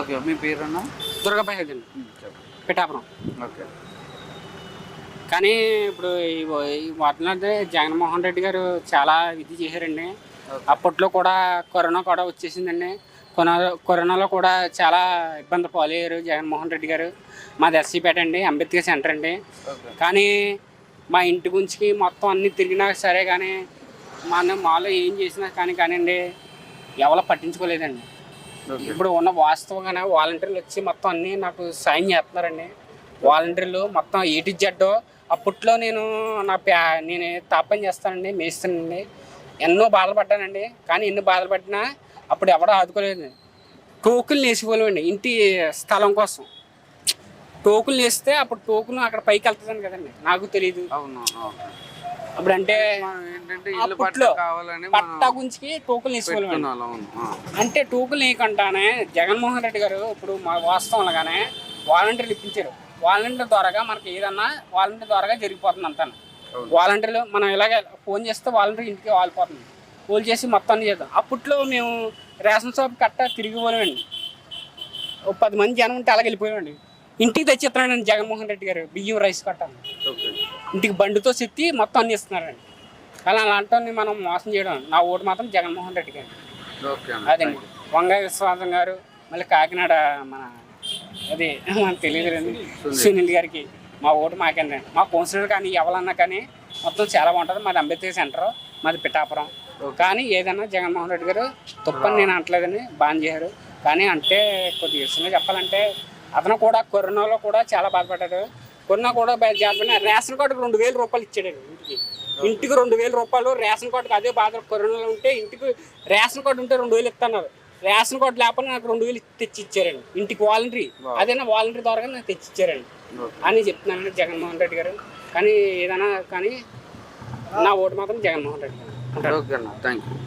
Okay మీ పేరున్నా? దుర్గాబాయి అండి Pithapuram. Okay. కానీ ఇప్పుడు వాటిలో జగన్మోహన్ రెడ్డి గారు చాలా ఇది చేశారండి. అప్పట్లో కూడా కరోనా కూడా వచ్చేసిందండి. కరోనాలో కూడా చాలా ఇబ్బంది పాలయ్యారు జగన్మోహన్ రెడ్డి గారు. మాది ఎస్సీపేట అండి అంబేద్కర్ సెంటర్ అండి. కానీ మా ఇంటి గురించి మొత్తం అన్ని తిరిగినా సరే కానీ మన మాలో ఏం చేసినా కానీ కానివ్వండి ఎవరో పట్టించుకోలేదండి. ఇప్పుడు ఉన్న వాస్తవంగానే వాలంటీర్లు వచ్చి మొత్తం అన్ని నాకు సాయం చేస్తున్నారండి. వాలంటీర్లు మొత్తం ఏటి జడ్డు అప్పట్లో నేను నా ప్యా నేను తాపం చేస్తానండి మేస్తానండి ఎన్నో బాధలు పడ్డానండి. కానీ ఎన్ని బాధలు పడినా అప్పుడు ఎవడో ఆదుకోలేదు టోకులు వేసిపోలేవండి ఇంటి స్థలం కోసం. టోకులు వేస్తే అప్పుడు టోకులు అక్కడ పైకి వెళ్తుందని కదండి. నాకు తెలియదు అవును అవును. అప్పుడు అంటే పట్ట గుంచికి టోకులు ఆ. అంటే టూకులు నీకంటానే జగన్మోహన్ రెడ్డి గారు ఇప్పుడు మా వాస్తవంగానే వాలంటీర్లు ఇప్పించారు. వాలంటీర్ ద్వారాగా మనకి ఏదన్నా వాలంటీర్ ద్వారాగా జరిగిపోతుంది అంతా. వాలంటీర్లు మనం ఇలాగే ఫోన్ చేస్తే వాలంటీర్ ఇంటికి వాలిపోతుంది. ఫోన్ చేసి మొత్తం అన్ని చేద్దాం. అప్పట్లో మేము రేషన్ షాప్ కట్ట తిరిగి పోలేమండి. ఓ పది మంది జనం ఉంటే అలాగే వెళ్ళిపోయామండి. ఇంటికి తెచ్చిస్తున్నాడండి జగన్మోహన్ రెడ్డి గారు బియ్యం రైస్ కట్టాలి ఓకే. ఇంటికి బండితో చెత్తి మొత్తం అన్ని ఇస్తున్నారండి. అలా అలాంటి మనం మోసం చేయడం. నా ఓటు మాత్రం జగన్మోహన్ రెడ్డి గారు. అదండి వంగ విశ్వాసం గారు మళ్ళీ కాకినాడ మన అది మనకు తెలియదు సునీల్. గారికి మా ఓటు మాకేందండి మా కౌన్సిలర్ కానీ ఎవరన్నా కానీ మొత్తం చాలా బాగుంటుంది. మాది అంబేద్కర్ సెంటర్ మాది పిఠాపురం. కానీ ఏదైనా జగన్మోహన్ రెడ్డి గారు తప్పని నేను అంటలేదని బాగా చేశారు. కానీ అంటే కొద్ది విషయంగా చెప్పాలంటే అతను కూడా కరోనాలో కూడా చాలా బాధపడ్డాడు. కరోనా కూడా జాగ్రత్త రేషన్ కార్డుకి రెండు వేల రూపాయలు ఇచ్చాడు ఇంటికి. ఇంటికి రెండు వేల రూపాయలు రేషన్ కార్డుకి అదే బాధ. కరోనాలో ఉంటే ఇంటికి రేషన్ కార్డు ఉంటే రెండు వేలు ఇస్తున్నారు రేషన్ కార్డు లేకపోతే నాకు రెండు వేలు తెచ్చి ఇచ్చారండి ఇంటికి వాలంటరీ. అదేనా వాలంటరీ ద్వారా నాకు తెచ్చి ఇచ్చారండి అని చెప్తున్నానండి జగన్మోహన్ రెడ్డి గారు. కానీ ఏదైనా కానీ నా ఓటు మాత్రం జగన్మోహన్ రెడ్డి గారు. ఓకే అన్న. Thank you